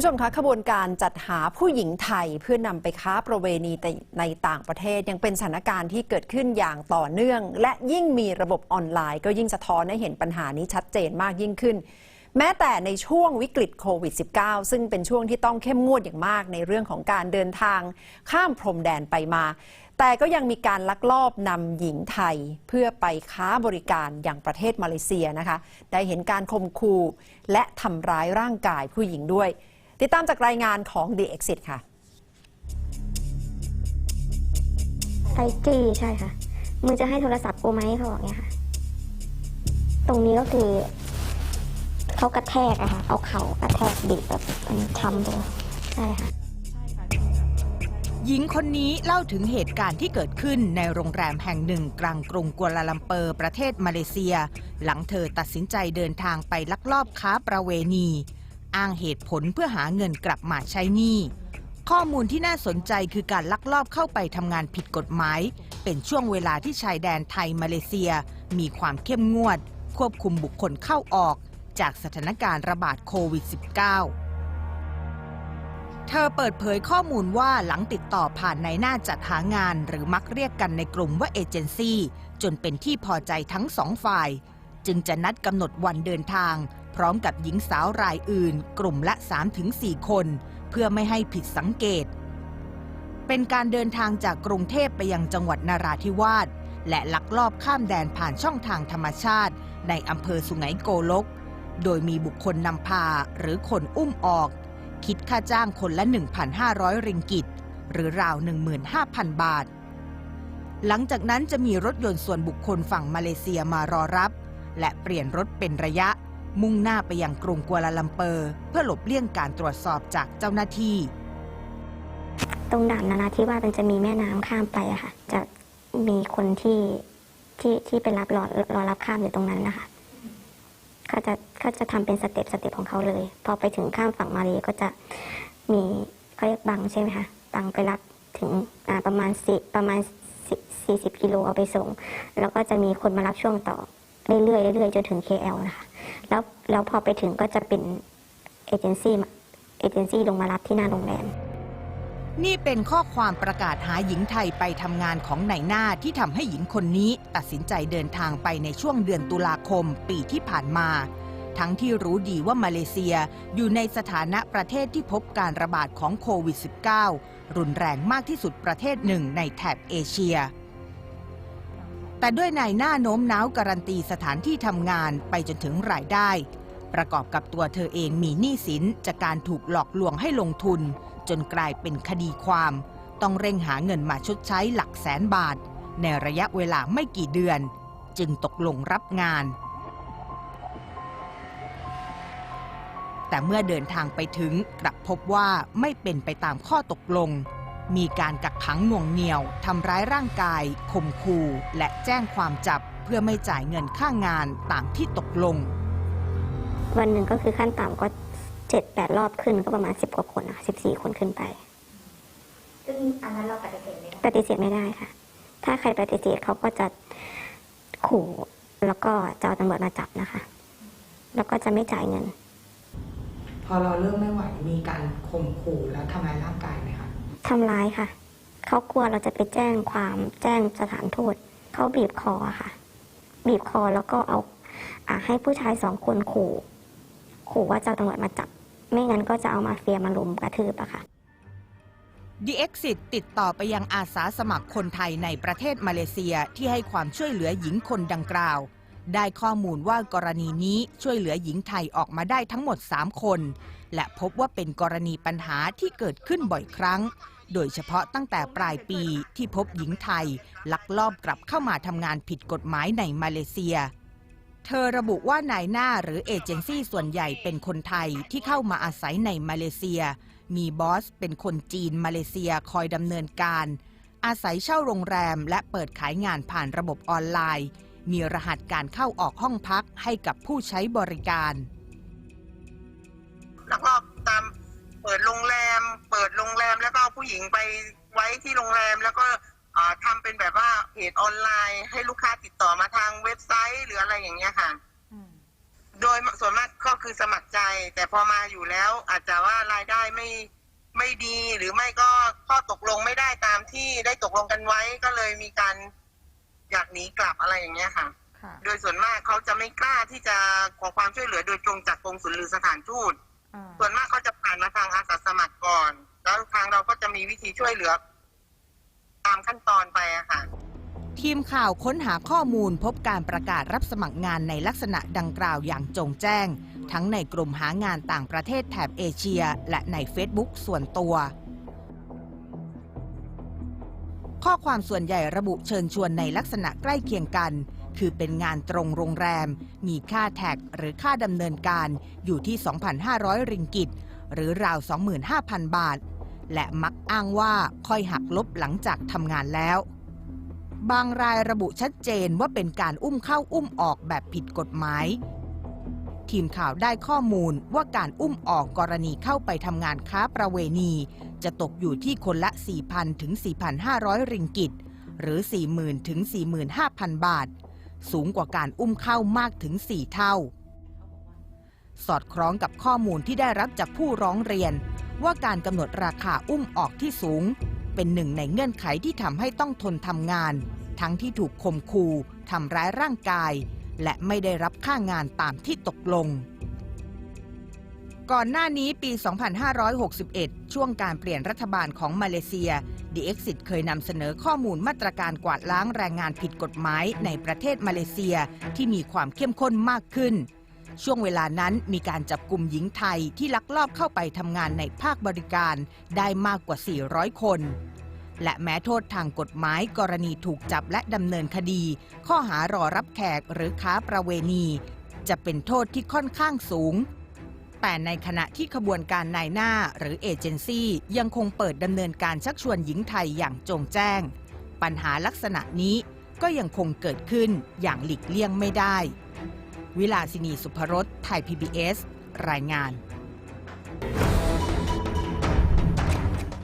ผู้ชมคะขบวนการจัดหาผู้หญิงไทยเพื่อนำไปค้าประเวณีในต่างประเทศยังเป็นสถานการณ์ที่เกิดขึ้นอย่างต่อเนื่อง และยิ่งมีระบบออนไลน์ ก็ยิ่งสะท้อนให้เห็นปัญหานี้ชัดเจนมากยิ่งขึ้น แม้แต่ในช่วงวิกฤตโควิด -19 ซึ่งเป็นช่วงที่ต้องเข้มงวดอย่างมากในเรื่องของการเดินทาง ข้ามพรมแดนไปมา แต่ก็ยังมีการลักลอบนำหญิงไทยเพื่อไปค้าบริการอย่างประเทศมาเลเซียนะคะ ได้เห็นการข่มขู่และทำร้ายร่างกายผู้หญิงด้วย ติดตามจากรายงานของ The Exit ค่ะไอจี้ใช่ค่ะ มึงจะให้โทรศัพท์กูไหมเขาบอกเงี้ยค่ะ ตรงนี้ก็คือ เขากระแทกอะค่ะ เอาเข่ากระแทกบีบแบบมันช้ำเลยใช่ค่ะหญิงคนนี้เล่าถึงเหตุการณ์ที่เกิดขึ้นในโรงแรมแห่งหนึ่งกลางกรุงกัวลาลัมเปอร์ประเทศมาเลเซีย หลังเธอตัดสินใจเดินทางไปลักลอบค้าประเวณี อ้างเหตุผลเพื่อหาเงินกลับมาใช้หนี้ ข้อมูลที่น่าสนใจคือการลักลอบเข้าไปทำงานผิดกฎหมาย เป็นช่วงเวลาที่ชายแดนไทยมาเลเซีย มีความเข้มงวด ควบคุมบุคคลเข้าออก จากสถานการณ์ระบาดโควิด -19 เธอเปิดเผยข้อมูลว่าหลังติดต่อผ่านในหน้าจัดหางาน หรือมักเรียกกันในกลุ่มว่าเอเจนซี่จนเป็นที่พอใจทั้งสองฝ่าย จึงจะนัดกำหนดวันเดินทาง พร้อมกับหญิงสาวรายอื่น กลุ่มละ 3-4 คน เพื่อไม่ให้ผิดสังเกต เป็นการเดินทางจากกรุงเทพไปยังจังหวัดนาราธิวาสและลักลอบข้ามแดนผ่านช่องทางธรรมชาติ ในอำเภอสุไหงโกลก โดยมีบุคคลนำพาหรือคนอุ้มออก คิดค่าจ้างคนละ 1,500 ริงกิต หรือราว 15,000 บาท หลังจากนั้นจะมีรถยนต์ส่วนบุคคลฝั่งมาเลเซียมารอรับ และเปลี่ยนรถเป็นระยะ มุ่งหน้าไปยังกรุงกัวลาลัมเปอร์ เพื่อหลบเลี่ยงการตรวจสอบจากเจ้าหน้าที่ ตรงด่านนาราธิวาสมันจะมีแม่น้ำข้ามไปอะค่ะ จะมีคนที่ที่ที่ไปรับรอรอรับข้ามอยู่ตรงนั้นนะคะเขาจะเขาจะทำเป็นสเต็ปสเต็ปของเขาเลย พอไปถึงข้ามฝั่งมาเลก็จะมีเขาเรียกบังใช่ไหมคะบังไปรับถึงอ่าประมาณสิประมาณสี่สิบกิโลเอาไปส่ง แล้วก็จะมีคนมารับช่วงต่อ เรื่อยๆเรื่อยๆจนถึง KL นะคะแล้วแล้วพอไปถึงก็จะเป็นเอเจนซี่เอเจนซี่ลงมารับที่หน้าโรงแรมนี่เป็นข้อความประกาศหาหญิงไทยไปทำงานของนายหน้าที่ทำให้หญิงคนนี้ตัดสินใจเดินทางไปในช่วงเดือนตุลาคมปีที่ผ่านมา ทั้งที่รู้ดีว่ามาเลเซียอยู่ในสถานะประเทศที่พบการระบาดของโควิด -19 รุนแรงมากที่สุดประเทศหนึ่งในแถบเอเชีย แต่ด้วยนายหน้าโน้มน้าวการันตีสถานที่ทำงานไปจนถึงรายได้ ประกอบกับตัวเธอเองมีหนี้สินจากการถูกหลอกลวงให้ลงทุน จนกลายเป็นคดีความ ต้องเร่งหาเงินมาชดใช้หลักแสนบาท ในระยะเวลาไม่กี่เดือน จึงตกลงรับงาน แต่เมื่อเดินทางไปถึงกลับพบว่าไม่เป็นไปตามข้อตกลง มีการกักขังหน่วงเหนี่ยวทำร้ายร่างกายข่มขู่และแจ้งความจับเพื่อไม่จ่ายเงินค่างานตามที่ตกลง วันหนึ่งก็คือขั้นต่ำก็เจ็ดแปดรอบขึ้นก็ประมาณสิบกว่าคนนะคะสิบสี่คนขึ้นไป ซึ่งอันนั้นเราปฏิเสธไม่ได้ปฏิเสธไม่ได้ค่ะ ถ้าใครปฏิเสธเขาก็จะขู่แล้วก็จะเอาตำรวจมาจับนะคะ แล้วก็จะไม่จ่ายเงิน พอเราเริ่มไม่ไหวมีการข่มขู่แล้วทำร้ายร่างกายไหมคะ ทำร้ายค่ะ เขากลัวเราจะไปแจ้งความแจ้งสถานทูตเขาบีบคอค่ะ บีบคอแล้วก็เอาอให้ผู้ชายสองคนขู่ขู่ว่าจะตำรวจมาจับ ไม่งั้นก็จะเอามาเฟียมาลุมกระทืบอะค่ะ The Exit ติดต่อไปยังอาสาสมัครคนไทยในประเทศมาเลเซียที่ให้ความช่วยเหลือหญิงคนดังกล่าว ได้ข้อมูลว่ากรณีนี้ช่วยเหลือหญิงไทยออกมาได้ทั้งหมด 3 คน และพบว่าเป็นกรณีปัญหาที่เกิดขึ้นบ่อยครั้ง โดยเฉพาะตั้งแต่ปลายปีที่พบหญิงไทย ลักลอบกลับเข้ามาทำงานผิดกฎหมายในมาเลเซีย เธอระบุว่านายหน้าหรือเอเจนซี่ส่วนใหญ่เป็นคนไทยที่เข้ามาอาศัยในมาเลเซีย มีบอสเป็นคนจีนมาเลเซียคอยดำเนินการ อาศัยเช่าโรงแรมและเปิดขายงานผ่านระบบออนไลน์ มีรหัสการเข้าออกห้องพักให้กับผู้ใช้บริการลักลอบตามเปิดโรงแรม เปิดโรงแรมแล้วก็เอาผู้หญิงไปไว้ที่โรงแรม แล้วก็อ่าทำเป็นแบบว่าเพจออนไลน์ ให้ลูกค้าติดต่อมาทางเว็บไซต์หรืออะไรอย่างเงี้ยค่ะโดยส่วนมากก็คือสมัครใจ แต่พอมาอยู่แล้ว อาจจะว่ารายได้ไม่ไม่ดีหรือไม่ก็ข้อตกลงไม่ได้ตามที่ได้ตกลงกันไว้ก็เลยมีการ อยากหนีกลับอะไรอย่างเงี้ยค่ะ ค่ะโดยส่วนมากเขาจะไม่กล้าที่จะขอความช่วยเหลือโดยตรงจากกรมศุลหรือสถานทูต อ่าส่วนมากเขาจะผ่านมาทางอาสาสมัครก่อน แล้วทางเราก็จะมีวิธีช่วยเหลือ ตามขั้นตอนไปอะค่ะ ทีมข่าวค้นหาข้อมูลพบการประกาศรับสมัครงานในลักษณะดังกล่าวอย่างจงแจ้ง ทั้งในกลุ่มหางานต่างประเทศแถบเอเชีย และใน Facebook ส่วนตัว ข้อความส่วนใหญ่ระบุเชิญชวนในลักษณะใกล้เคียงกัน คือเป็นงานตรงโรงแรม มีค่าแท็กหรือค่าดำเนินการอยู่ที่ 2,500 ริงกิต หรือราว 25,000 บาท และมักอ้างว่าค่อยหักลบหลังจากทำงานแล้ว บางรายระบุชัดเจนว่าเป็นการอุ้มเข้าอุ้มออกแบบผิดกฎหมาย ทีมข่าวได้ข้อมูลว่าการอุ้มออกกรณีเข้าไปทำงานค้าประเวณี จะตกอยู่ที่คนละ 4,000 ถึง 4,500 ริงกิต หรือ 40,000 ถึง 45,000 บาท สูงกว่าการอุ้มเข้ามากถึง 4 เท่า สอดคล้องกับข้อมูลที่ได้รับจากผู้ร้องเรียน ว่าการกำหนดราคาอุ้มออกที่สูง เป็นหนึ่งในเงื่อนไขที่ทำให้ต้องทนทำงาน ทั้งที่ถูกข่มขู่ทำร้ายร่างกาย และไม่ได้รับค่างานตามที่ตกลง ก่อนหน้านี้ปี 2561 ช่วงการเปลี่ยนรัฐบาลของมาเลเซีย The Exit เคยนำเสนอข้อมูลมาตรการกวาดล้างแรงงานผิดกฎหมายในประเทศมาเลเซียที่มีความเข้มข้นมากขึ้น ช่วงเวลานั้นมีการจับกลุ่มหญิงไทยที่ลักลอบเข้าไปทำงานในภาคบริการได้มากกว่า 400 คน และแม้โทษทางกฎหมายกรณีถูกจับและดำเนินคดี ข้อหารอรับแขกหรือค้าประเวณี จะเป็นโทษที่ค่อนข้างสูง แต่ในขณะที่ขบวนการนายหน้าหรือเอเจนซี่ยังคงเปิดดำเนินการชักชวนหญิงไทยอย่างจงแจ้ง ปัญหาลักษณะนี้ก็ยังคงเกิดขึ้นอย่างหลีกเลี่ยงไม่ได้ วิลาสินีสุภรสไทย PBS รายงาน